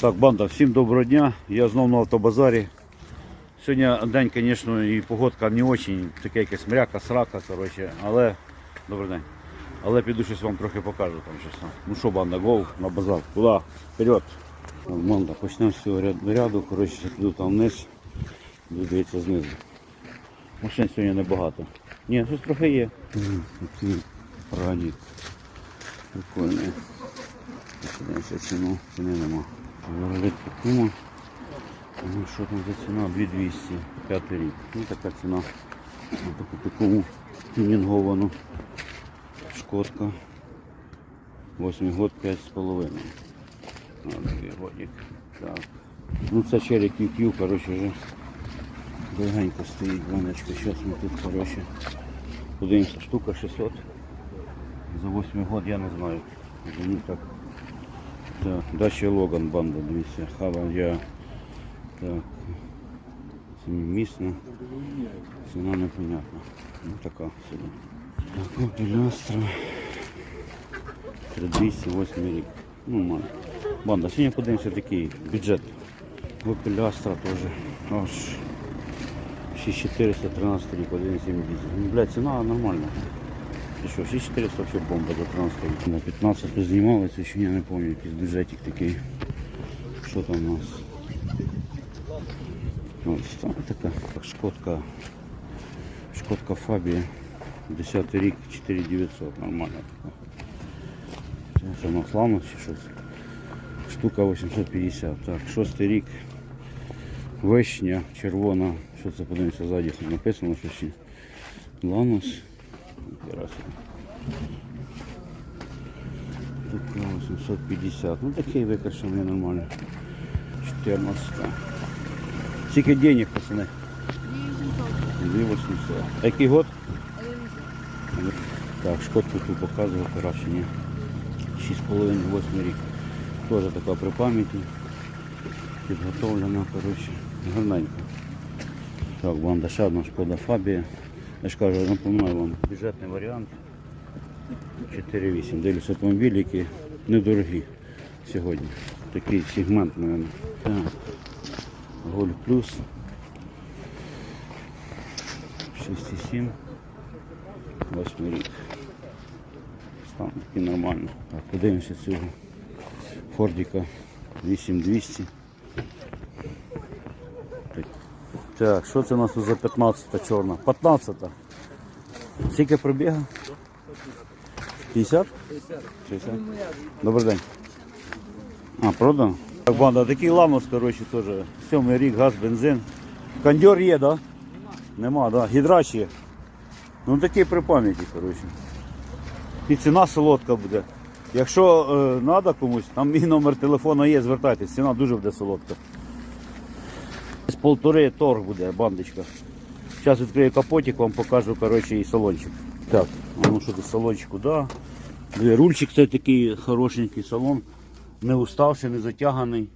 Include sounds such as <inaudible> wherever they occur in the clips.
Так, банда, всім доброго дня. Я знову на автобазарі. Сьогодні день, звісно, і погодка не дуже, таке якась мряка, срака, коротше, але добрий день. Але піду щось вам трохи покажу там щось. Ну що, банда, гоу на базар. Куди? Вперед. Банда, почнемо з цього ряду. Коротше, піду там вниз, буду дивитися знизу. Машин сьогодні небагато. Ні, щось трохи є. Органік. Прикольний. Ціну, ціни нема. Воролитки кума. Ну, що там за ціна? 2200, п'ятий рік. Ну така ціна. На таку такому тюнінговану. Шкодка. 8 год 5,5. А, такий годик. Так. Ну це черік QQ, коротше, вже довгенько стоїть баночка. Зараз ми тут, коротше, подивимося, штука 600. За 8 год я не знаю. Вже так. Так, дача Логан банда, дивіться, хава я. Так. Семимісна. Ціна непонятна. Ну така собі. Так, Opel Astra. 3208 рік. Ну, мало. Банда, сьогодні подивимося такий бюджет. Opel Astra теж. Аж 6413 рік, 1,7 дизель. Ну, блядь, ціна нормальна. Що, 6400 вообще бомба за 13. На 15 знімали, це ще я не пам'ятаю, якийсь бюджетик такий. Що там у нас? Ось там така так, шкодка. Шкодка Фабія. 10 рік, 4900, нормально така. Це, це у нас Ланос чи щось. Штука 850. Так, шостий рік. Вишня, червона. Що це подивимося ззаді? Написано, що ще. Ніхера собі. 850. Ну такий викрашений нормально. 14. Скільки денег, пацани? 2800. А год? Так, шкодку тут показував, краще ні. 6,5-8 рік. Теж така при пам'яті. Підготовлена, коротше, гарненько. Так, банда ще одна шкода Фабія. Я ж кажу, напоминаю вам бюджетний варіант. 4,8. Дивлюсь автомобілі, які недорогі сьогодні. Такий сегмент, мабуть. Голь плюс. 6,7. 8 рік. Стан такий нормально. Так, подивимося цього Фордіка 8200. Так, що це у нас тут за 15-та чорна? 15-та. Скільки пробіга? 50? 60. Добрий день. А, продано? Так, банда, такий ламос, коротше, теж. Сьомий рік, газ, бензин. Кондьор є, да? Нема, да. Гідрач є. Ну такий при пам'яті, коротше. І ціна солодка буде. Якщо треба комусь, там мій номер телефону є, звертайтесь, ціна дуже буде солодка. Полтори торг буде бандочка. Зараз відкрию капотик, вам покажу коротше, і салончик. Так, ну що тут салончику, да. Рульчик це такий хорошенький салон, не уставший, не затяганий.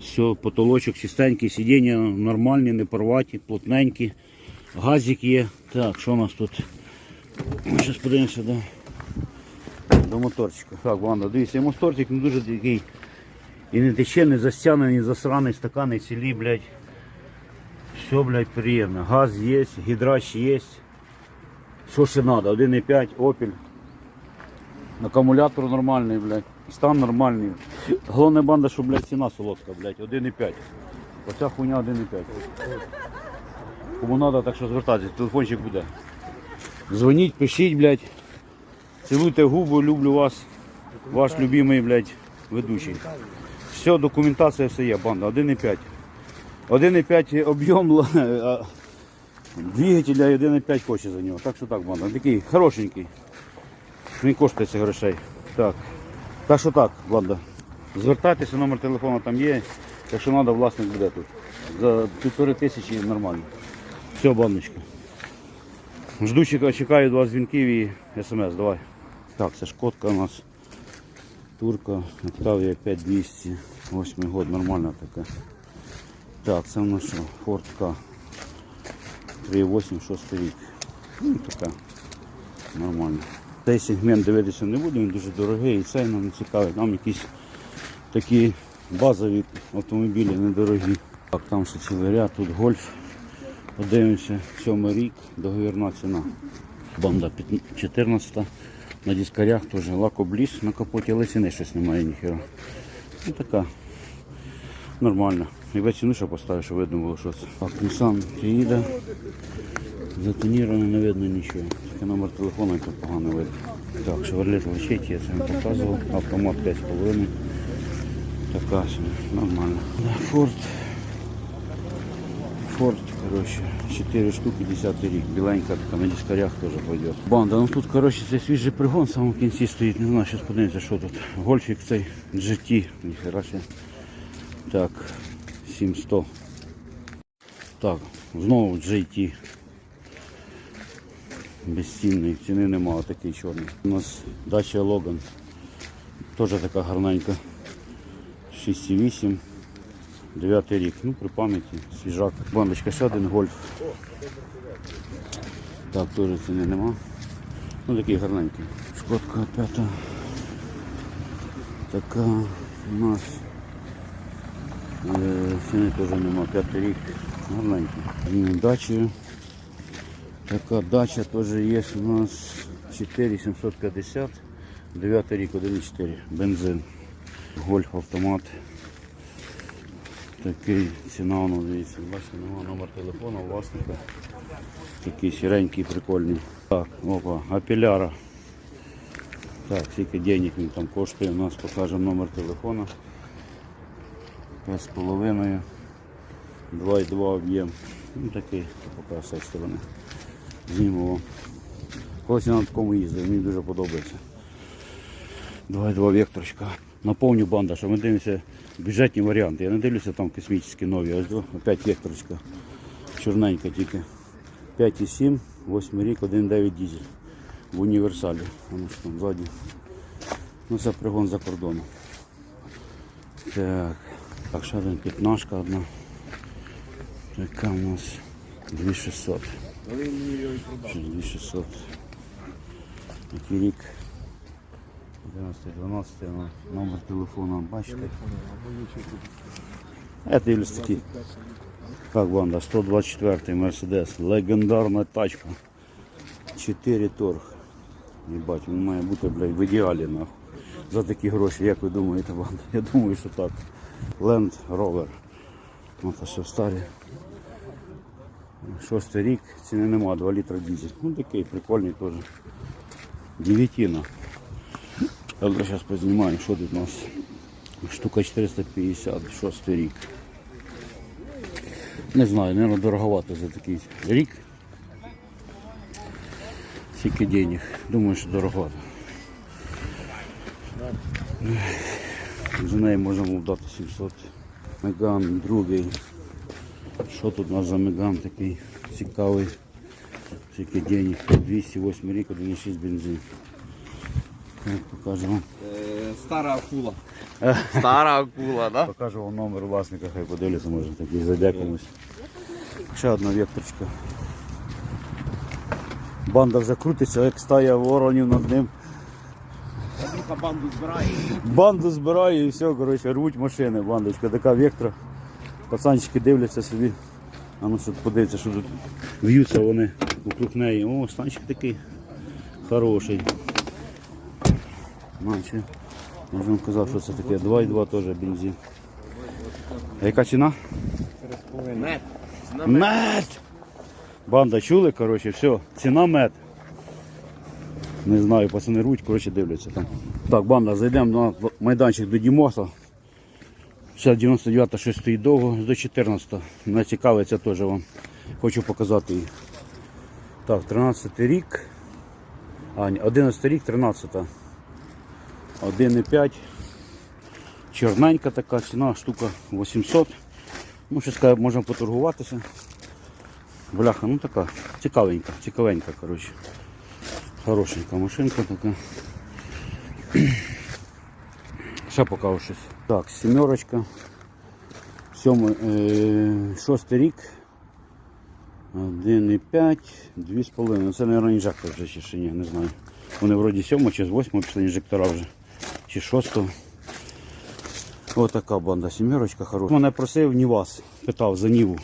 Все, потолочок чистенький, сидіння нормальні, не порваті, плотненькі. Газик є. Так, що у нас тут? Зараз подивимося до, до моторчика. Так, Ванда, дивіться, моторчик не дуже такий. І не тече, не застяне, не засраний стакани цілі, блядь. Все, блядь, приємно. Газ є, гідрач є. Що ще треба? 1,5, Opel. Акумулятор нормальний, блядь. Стан нормальний. Головне банда, що, блядь, ціна солодка, блядь, 1,5. Оця хуйня 1,5. Кому треба, так що звертайтесь, телефончик буде. Дзвоніть, пишіть, блядь. Цілуйте губи, люблю вас. Ваш любимий, блядь, ведучий. Все, документація все є, банда, 1,5. 1,5 об'єм, <laughs> двигателя і 1,5 хоче за нього. Так що так, банда. Такий хорошенький. Він коштує цих грошей. Так. Так що так, банда. Звертайтеся, номер телефону там є. Якщо треба, власник буде тут. За півтори тисячі нормально. Все, бандочка. Жду, чекаю, вас дзвінків і смс. Давай. Так, це шкодка у нас. Турка, Октавія 5200, 8 год, нормальна така. Так, це у нас що? Ford K 3.8, 6 рік. Ну, така. Нормально. Цей сегмент дивитися не буду, він дуже дорогий і цей нам не цікавий. Нам якісь такі базові автомобілі недорогі. Так, там ще цілий ряд, тут гольф. Подивимося, сьомий рік, договірна ціна. Банда 14 на дискарях теж лакобліс на капоті, ціни щось немає ніхера. Ну така нормально. Якби ціну ще поставив, щоб видно було, що це. Так, Nissan приїде. Затоніровано не видно нічого. Тільки номер телефону тут погано видно. Так, Chevrolet лечить, я це вам показував. Автомат 5,5. Така собі, нормально. Форд. Форд, короче, 4 штуки, 10 рік. Біленька на дискарях теж пойдет. Банда, ну тут, короче, це свіжий пригон в самому кінці стоїть. Не знаю, зараз подивимося, що тут. Гольфік цей GT, ніхера ще. Так, 700. Так, знову GT. Безцінний, ціни немає, такий чорний. У нас дача Логан. Теж така гарненька. 6,8. 9 рік. Ну, при пам'яті, свіжак. Бандочка, ще один гольф. Так, теж ціни нема. Ну такий гарненький. Шкодка п'ята. Така у нас. Е, ціни теж нема. П'ятий рік. Гарненький. М, Дачі. Така дача теж є у нас 4750. 9 рік, 1,4. Бензин. Гольф автомат. Такий ціна, ну дивіться, бачите, нема номер телефону власника. Такий сіренький, прикольний. Так, опа, апеляра. Так, скільки денег він там коштує, у нас покажемо номер телефону. 5,5. 2,2 об'єм. Ну такий, поки з цієї сторони. Знімемо. Колись я на такому їздив, мені дуже подобається. 2,2 векторочка. Наповню банда, що ми дивимося бюджетні варіанти. Я не дивлюся там космічні нові. Ось до- опять векторочка. Чорненька тільки. 5,7, 8 рік, 1,9 дизель. В універсалі. Воно ж там ззаді. Ну це пригон за кордоном. Так. Так, ще один п'ятнашка одна. Така у нас 2600. 2600. Який рік? 11-12, номер телефону, бачите? Дивлюсь такий. Как банда, 124 Мерседес, легендарна тачка. 4 торг. Єбать, він має бути, блядь, в ідеалі нахуй. За такі гроші, як ви думаєте, банда? Я думаю, що так. Land Rover. Ну, це ще старі. Шостий рік, ціни нема, 2 літра дизель. Ну такий прикольний теж. Девятина. Я зараз познімаю, що тут у нас. Штука 450, шостий рік. Не знаю, мабуть, дороговато за такий рік. Скільки денег. Думаю, що дороговато. За неї можемо вдати 700. Меган другий. Що тут у нас за меган такий цікавий? Скільки денег? 208 рік, 1,6 бензин. Покажу вам. Е, Стара акула. <laughs> Стара акула, да? Покажу вам номер власника, хай подивляться, може такий зайде комусь. Ще одна векторочка. Банда вже крутиться, як стая воронів над ним. Банду збирає. Банду збирає і все, коротше, рвуть машини, бандочка, така вектора. Пацанчики дивляться собі. А ну що подивиться, що тут в'ються вони вокруг неї. О, станчик такий хороший. Наче. Можемо казати, що це таке. 2,2 теж бензин. А яка ціна? Мед. Мед! Банда чули, коротше, все, ціна мед. Не знаю, пацани руть, коротше, дивляться там. Так, банда, зайдемо на майданчик до Дімоса. Ще 99 щось стоїть довго, до 14. Мене цікавиться теж вам. Хочу показати її. Так, 13 рік. А, ні, 11 рік, 13. 1,5. Чорненька така ціна, штука 800. Ну, щось можемо поторгуватися. Бляха, ну така, цікавенька, цікавенька, коротше. Хорошенька машинка така. <clears throat> Ще покажу щось. Так, сімерочка. Е, шостий рік. 1,5, 2,5. Це, мабуть, інжектор вже чи ні, не знаю. Вони вроді 7 чи з 8 пішли інжектора вже. Чи 6. Отака банда, сімерочка хороша. Мене просив Нівас, питав за Ніву.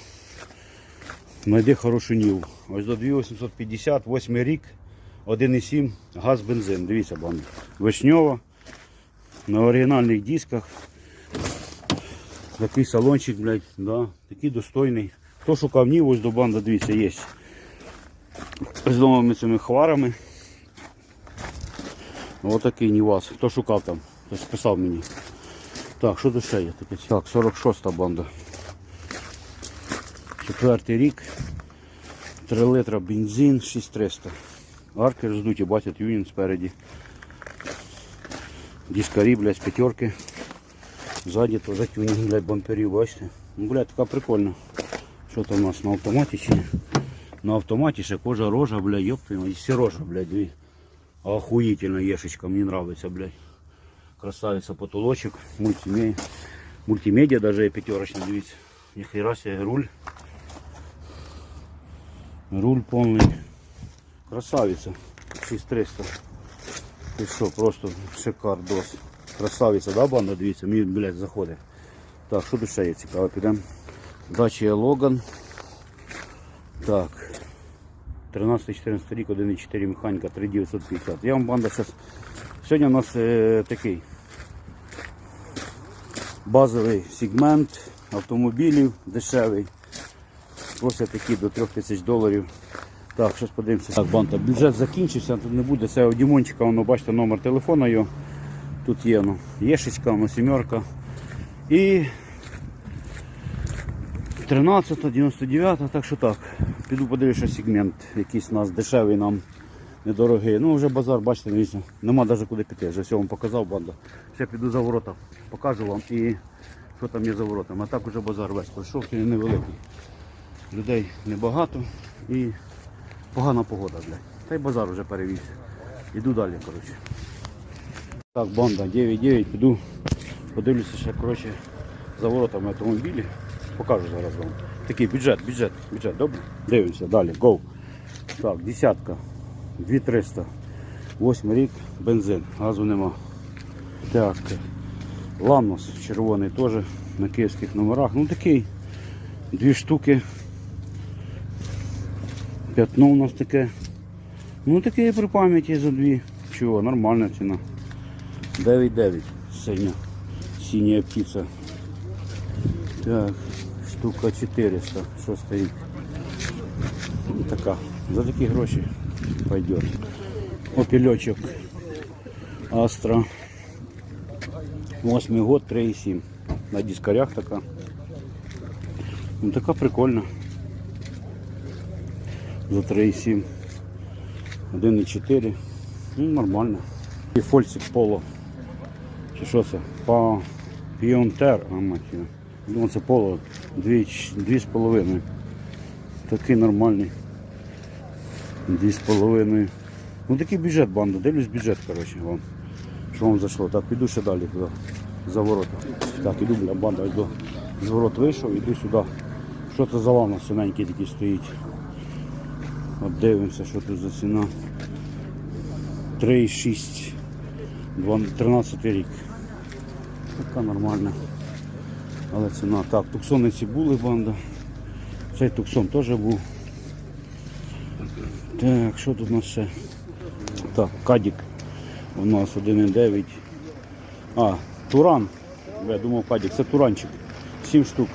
Знайди хорошу Ніву. Ось до 2850, 8 рік, 1,7, газ, бензин. Дивіться, банда. Вишньова, на оригінальних дисках. Такий салончик, блядь, да, такий достойний. Хто шукав Ніву, ось до банда, дивіться, є. З новими цими хварами. Отакий Нівас. Хто шукав там? Хтось писав мені. Так, що тут ще є таке? Так, 46-та банда. Четвертий рік. 3 литра бензин 6300. Арки роздуті, бачать юнін спереді. Дискарі, блядь, з п'ятерки. Ззаді теж тюнінг, блядь, бамперів, бачите? Ну, блядь, така прикольна. Що там у нас на автоматі чи? На автоматі ще кожа рожа, блядь, ёптуємо. І всі рожа, блядь, дві. Охуительно ешечка, мне нравится, блядь. Красавица потолочек, мультимедиа. Мультимедиа даже и пятерочный, дивіться. Ніхера себе, руль. Руль полный. Красавица. 6300. Ти що, просто шикардос. Красавиця, да, банда, дивіться, мені, блядь, заходить. Так, що тут ще є цікаво, підемо. Дача Логан. Так. 13-14 рік, 1,4 механіка, 3950. Я вам банда зараз. Сьогодні у нас е, такий базовий сегмент автомобілів дешевий. Просять такі до 3000 доларів. Так, щось подивимося. Так, банда, бюджет закінчився, тут не буде. Це у Дімончика, воно бачите номер телефона його. Тут є ну, єшечка, воно сімерка. І 13, 99, так що так. Піду подивлюся сегмент, якийсь у нас дешевий нам недорогий. Ну вже базар, бачите, дивіться, нема навіть куди піти. Вже все вам показав банда. Ще піду за ворота, покажу вам і що там є за воротами. А так уже базар весь пройшов, і невеликий. Людей небагато і погана погода, блядь. Та й базар вже перевіз. Іду далі, коротше. Так, банда, 9-9, піду, подивлюся ще, коротше, за воротами автомобілі. Покажу зараз вам. Такий бюджет, бюджет, бюджет, добре? Дивимося, далі, гоу. Так, десятка, 2300, 8 рік, бензин, газу нема. Так, Ламнос червоний теж на київських номерах. Ну такий, дві штуки. П'ятно у нас таке. Ну таке при пам'яті за дві. Чого, нормальна ціна. 9,9 синя. Синяя птиця. Так, штука 400, шостий рік. Ну, Така. За такі гроші пойдет. Опельочок. Астра. 8 год, 3,7. На дискарях така. Ну така прикольна. За 3,7. 1,4. Ну, нормально. І фольцик поло. Чи що це? Па... Піонтер, а мать Думаю, це поло дві, ч- дві з половиною. Такий нормальний. Дві з половиною. Ну такий бюджет банду, дивлюсь бюджет, коротше, вам. Що вам зайшло? Так, піду ще далі туди, за ворота. Так, іду, бля, банда, йду. З ворот вийшов, іду сюди. Що це за лама синенький такий стоїть. От дивимося, що тут за ціна. 3,6. 13 рік. Така нормальна. Але ціна. Так, туксониці були банда. Цей туксон теж був. Так, що тут у нас ще? Так, кадік. У нас 1,9. А, туран. Я думав кадік, це туранчик. 7 штук.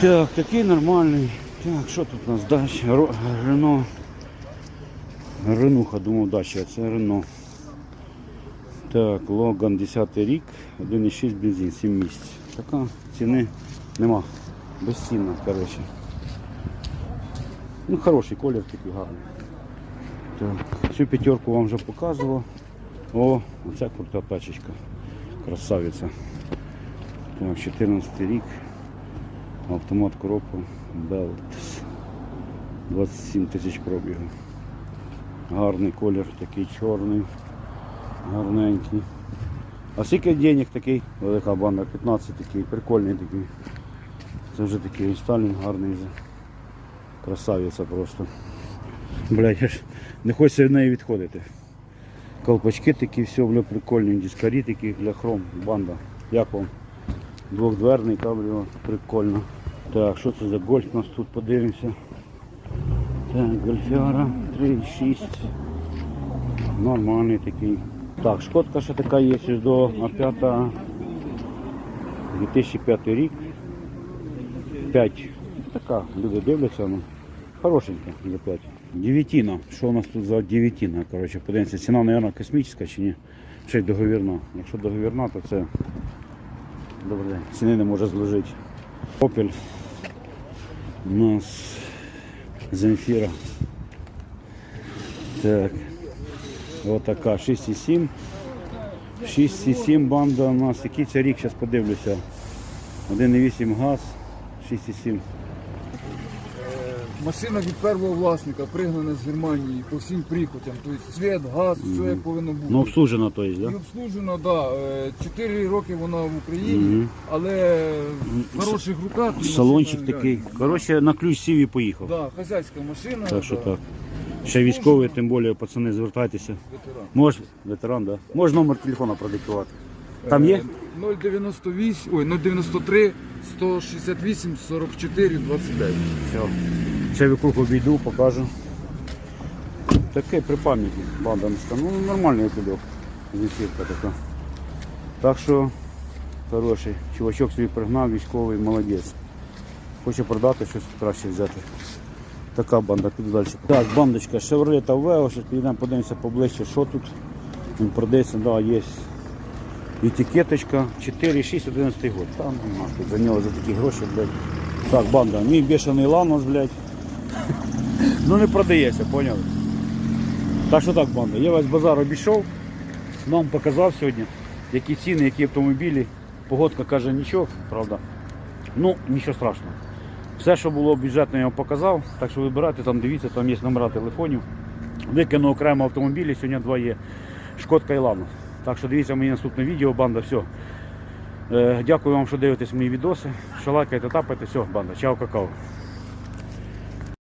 Так, такий нормальний. Так, що тут у нас далі? Рено. Ренуха, думав дача, це Рено. Так, Логан 10 рік, 1,6 бензин, 7 місць. Така ціни нема. Безцінна, коротше. Ну, хороший колір такий гарний. Так, цю п'ятерку вам вже показував. О, оця крута тачечка. Красавиця. Так, 14 рік. Автомат коробка Belts. 27 тисяч пробігу. Гарний колір, такий чорний, гарненький. А скільки денег такий? Велика банда, 15 такий, прикольний такий. Це вже такий Сталін гарний. Красавиця просто. Блядь, я ж не хочеться від неї відходити. Колпачки такі, все, бля, прикольні, дискарі такі, бля, хром, банда. Як вам? Двохдверний кабріо, прикольно. Так, що це за гольф у нас тут подивимося. Так, гольфяра 3,6. Нормальний такий. Так, шкодка ще така є до А5 2005 рік. 5. Така, люди дивляться, ну. Хорошенька за 5. Девятина. Що у нас тут за девятина? Коротше, подивимося, ціна, мабуть, космічна чи ні? Й договірна. Якщо договірна, то це добрий день. Ціни не може зложити. Опель. У нас Земфіра. Так. Ось така 6,7. 6,7 банда у нас. Який це рік, зараз подивлюся. 1,8 газ, 6,7. Машина від першого власника пригнана з Германії по всім прихотям. Тобто світ, газ, все як повинно бути. Ну, обслужена, то є, І да? обслужена, да. 4 роки вона в Україні, але в хороших руках. Салончик машина, такий. Коротше, на ключ сів і поїхав. Да, хазяйська машина. Так що да, так. Ще військовий, тим більше, пацани, звертайтеся. Ветеран. Мож, ветеран, да? Може номер телефона продиктувати. Там є? Е, 098, ой, 093 168 44 29. Все. Ще вокруг обійду, покажу. Такий при пам'яті бандамська. Ну нормальний кульок. Зефірка така. Так що хороший. Чувачок собі пригнав, військовий, молодець. Хоче продати щось краще взяти. Така банда, піду далі. Так, бандочка Chevrolet Aveo, зараз підійдемо, подивимося поближче, що тут. Він продається, да, є етикеточка 4,6, 11 год. Там нахуй, за нього за такі гроші, блядь. Так, банда, мій бешений ланос, блядь. <laughs> Ну не продається, поняли? Так що так, банда, я весь базар обійшов, нам показав сьогодні, які ціни, які автомобілі. Погодка каже нічого, правда. Ну, нічого страшного. Все, що було бюджетно, я вам показав. Так що вибирайте, там дивіться, там є номера телефонів. Викину окремо автомобілі, сьогодні два є. Шкодка і Лана. Так що дивіться мені наступне відео, банда, все. Дякую вам, що дивитесь мої відоси. Що лайкаєте, тапайте, все, банда. Чао, какао.